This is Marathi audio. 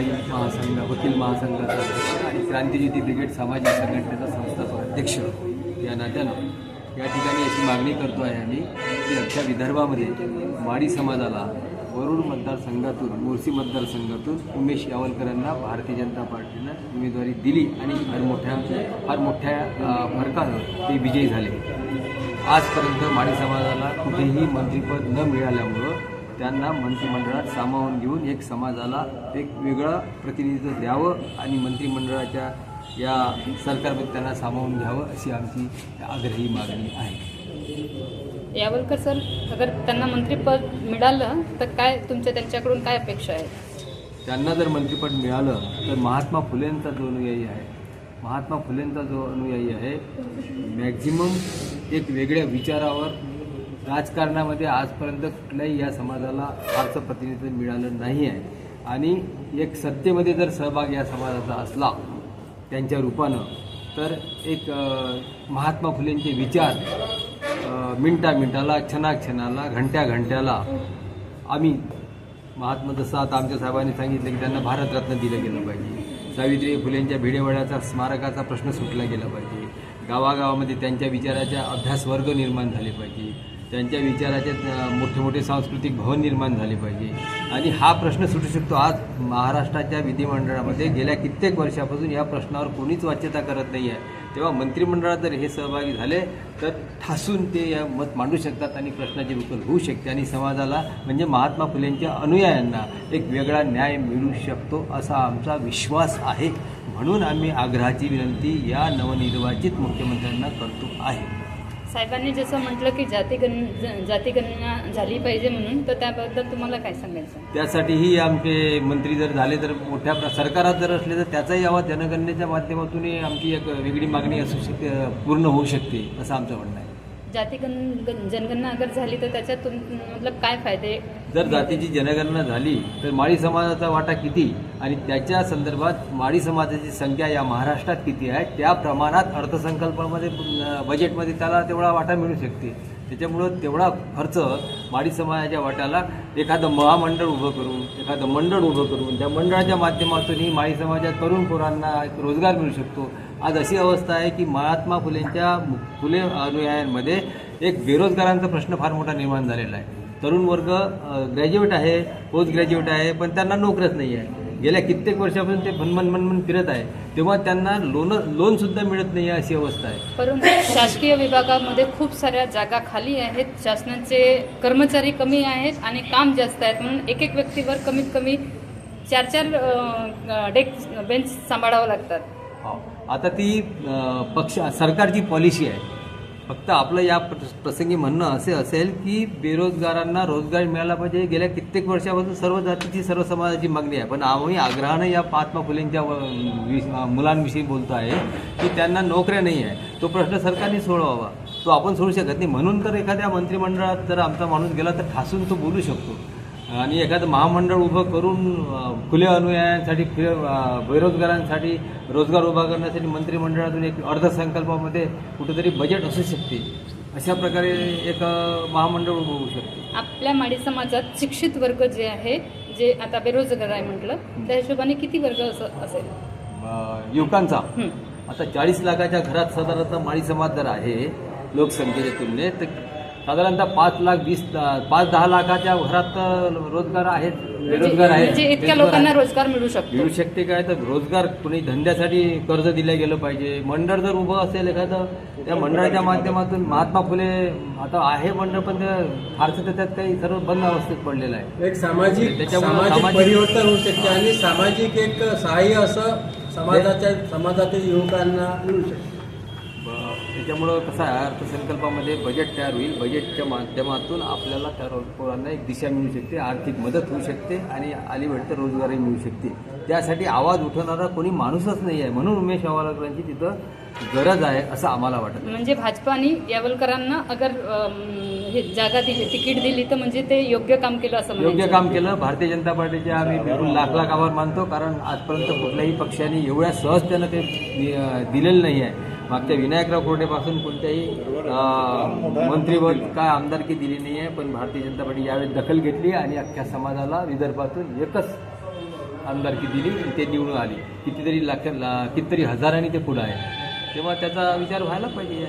न्यायवादी महासंघ वकील महासंघाचा आणि क्रांतिज्योती ब्रिगेड सामाजिक संघटनेचा संस्थापक अध्यक्ष या नात्यानं या ठिकाणी अशी मागणी करतो आहे आम्ही की अख्ख्या विदर्भामध्ये माडी समाजाला वरुड मतदारसंघातून मोर्सी मतदारसंघातून उमेश यावलकरांना भारतीय जनता पार्टीनं उमेदवारी दिली आणि फार मोठ्या फार मोठ्या फरकानं ते विजयी झाले. आजपर्यंत माडी समाजाला कुठेही मंत्रिपद न मिळाल्यामुळं त्यांना मंत्रिमंडळात सामावून घेऊन एक समाजाला एक वेगळं प्रतिनिधित्व द्यावं आणि मंत्रिमंडळाच्या या सरकारमध्ये त्यांना सामावून घ्यावं अशी आमची आग्रही मागणी आहे. यावलकर सर अगर त्यांना मंत्रिपद मिळालं तर काय तुमच्या त्यांच्याकडून काय अपेक्षा आहेत? त्यांना जर मंत्रिपद मिळालं तर महात्मा फुलेंचा जो अनुयायी आहे महात्मा फुलेंचा जो अनुयायी आहे मॅक्झिमम एक वेगळ्या विचारावर राजकारणामध्ये आजपर्यंत कुठल्याही या समाजाला फारसं प्रतिनिधित्व मिळालं नाही आहे. आणि एक सत्तेमध्ये जर सहभाग या समाजाचा असला त्यांच्या रूपानं तर एक महात्मा फुलेंचे विचार मिनटा मिनटाला क्षणाक्षणाला घंट्या घंट्याला आम्ही महात्मा जसं आता आमच्या साहेबांनी सांगितलं की त्यांना भारतरत्न दिलं गेलं पाहिजे. सावित्री फुलेंच्या भिडेवड्याचा स्मारकाचा प्रश्न सुटला गेला पाहिजे. गावागावामध्ये त्यांच्या विचाराच्या अभ्यास वर्ग निर्माण झाले पाहिजे. त्यांच्या विचाराचे मोठे मोठे सांस्कृतिक भवन निर्माण झाले पाहिजे. आणि हा प्रश्न सुटू शकतो. आज महाराष्ट्राच्या विधिमंडळामध्ये गेल्या कित्येक वर्षापासून या प्रश्नावर कोणीच वाच्यता करत नाही आहे. तेव्हा मंत्रिमंडळात जर हे सहभागी झाले तर ठासून ते या मत मांडू शकतात आणि प्रश्नाची उकल होऊ शकते. आणि समाजाला म्हणजे महात्मा फुलेंच्या अनुयायांना एक वेगळा न्याय मिळू शकतो असा आमचा विश्वास आहे. म्हणून आम्ही आग्रहाची विनंती या नवनिर्वाचित मुख्यमंत्र्यांना करतो आहे. साहेबांनी जसं म्हटलं की जातीगण ज- जातीगणना झाली पाहिजे म्हणून तर त्याबद्दल तुम्हाला काय सांगायचं? त्यासाठीही आमचे मंत्री जर झाले तर मोठ्या प्र सरकारात जर असले तर त्याचाही आवाज जनगणनेच्या माध्यमातूनही आमची एक वेगळी मागणी असू शकते पूर्ण होऊ शकते असं आमचं म्हणणं आहे. जातीगण गण- जनगणना अगर झाली तर त्याच्यात तुम मतलब काय फायदे? जर जातीची जनगणना झाली तर माळी समाजाचा वाटा किती? आणि त्याच्या संदर्भात माळी समाजाची संख्या या महाराष्ट्रात किती आहे? त्या प्रमाणात अर्थसंकल्पामध्ये बजेटमध्ये त्याला तेवढा वाटा मिळू शकते. त्याच्यामुळं तेवढा खर्च माळी समाजाच्या वाट्याला एखादं महामंडळ उभं करून एखादं मंडळ उभं करून त्या मंडळाच्या माध्यमातूनही माळी समाजात तरुण पोरांना एक रोजगार मिळू शकतो. आज अशी अवस्था आहे की महात्मा फुलेंच्या फुले अनुयायांमध्ये एक बेरोजगारांचा प्रश्न फार मोठा निर्माण झालेला आहे. तरुण वर्ग ग्रॅज्युएट आहे पोस्ट ग्रॅज्युएट आहे पण त्यांना नोकरच नाही आहे. गेल्या कित्येक वर्षापासून ते मनमन मनमन फिरत आहे. तेव्हा त्यांना लोन लोनसुद्धा मिळत नाही अशी अवस्था आहे. परंतु शासकीय विभागामध्ये खूप साऱ्या जागा खाली आहेत. शासनाचे कर्मचारी कमी आहेत आणि काम जास्त आहेत. म्हणून एक एक व्यक्तीवर कमीत कमी चार चार डेस्क बेंच सांभाळावं लागतात. हो. आता ती पक्ष सरकारची पॉलिसी आहे. फक्त आपलं या प्र- प्रसंगी म्हणणं असे असेल की बेरोजगारांना रोजगार मिळाला पाहिजे. गेल्या कित्येक वर्षापासून सर्व जातीची सर्व समाजाची मागणी आहे. पण आम्ही आग्रहानं या महात्मा फुलेंच्या व- मुलांविषयी बोलतो आहे की त्यांना नोकऱ्या नाही आहे. तो प्रश्न सरकारने सोडवावा. तो आपण सोडू शकत नाही. म्हणून तर एखाद्या मंत्रिमंडळात जर आमचा माणूस गेला तर ठासून तो बोलू शकतो. आणि एखादं महामंडळ उभं करून अ, खुल्या अनुयायांसाठी खुले बेरोजगारांसाठी रोजगार उभा करण्यासाठी मंत्रिमंडळातून एक अर्थसंकल्पामध्ये कुठेतरी बजेट असू शकते. अशा प्रकारे एक महामंडळ उभं होऊ शकते. आपल्या माडी समाजात शिक्षित वर्ग जे आहे जे आता बेरोजगार आहे म्हटलं त्या हिशोबाने किती वर्ग असं असेल? युवकांचा. आता चाळीस लाखाच्या घरात साधारणतः माळी समाज जर आहे लोकसंख्येच्या तुलनेत तर साधारणतः पाच लाख वीस पाच दहा लाखाच्या घरात रोजगार आहेत बेरोजगार आहेत म्हणजे इतक्या लोकांना. रोजगार मिळू शकतो. मिळू शकते काय? तर रोजगार कुणी धंद्यासाठी कर्ज दिलं गेलं पाहिजे. मंडळ जर उभं असेल एखादं त्या मंडळाच्या माध्यमातून महात्मा फुले आता आहे मंडळ पण ते फारसं त्याच्यात काही सर्व बंद अवस्थेत पडलेलं आहे. एक सामाजिक त्याच्यामुळे सामाजिक सामाजिक- परिवर्तन होऊ शकते आणि सामाजिक एक सहाय्य असं समाजाच्या समाजातील युवकांना मिळू शकते. त्याच्यामुळं कसं आहे अर्थसंकल्पामध्ये बजेट तयार होईल. बजेटच्या माध्यमातून आपल्याला त्या रो- पोरांना एक दिशा मिळू शकते आर्थिक मदत होऊ शकते आणि अलीवेळ तर रोजगारही मिळू शकते. त्यासाठी आवाज उठवणारा कोणी माणूसच नाही आहे. म्हणून उमेश आवालकरांची तिथं गरज आहे असं आम्हाला वाटत. म्हणजे भाजपाने यावलकरांना अगर हे जागा दिली तिकीट दिली तर म्हणजे ते योग्य काम केलं असं योग्य. काम केलं. भारतीय जनता पार्टीचे आम्ही बिलकुल लाख लाख आभार मानतो कारण आजपर्यंत कुठल्याही पक्षाने एवढ्या सहजतेनं ते दिलेलं नाही आहे. मागच्या विनायकराव कोरडेपासून कोणत्याही मंत्रीवर काय आमदारकी दिली नाही आहे पण भारतीय जनता पार्टी यावेळी दखल घेतली आणि अख्ख्या समाजाला विदर्भातून एकच आमदारकी दिली ते निवडून आली. कितीतरी लाख ला कितीतरी हजारांनी ते पुढं आहे. तेव्हा त्याचा विचार व्हायला पाहिजे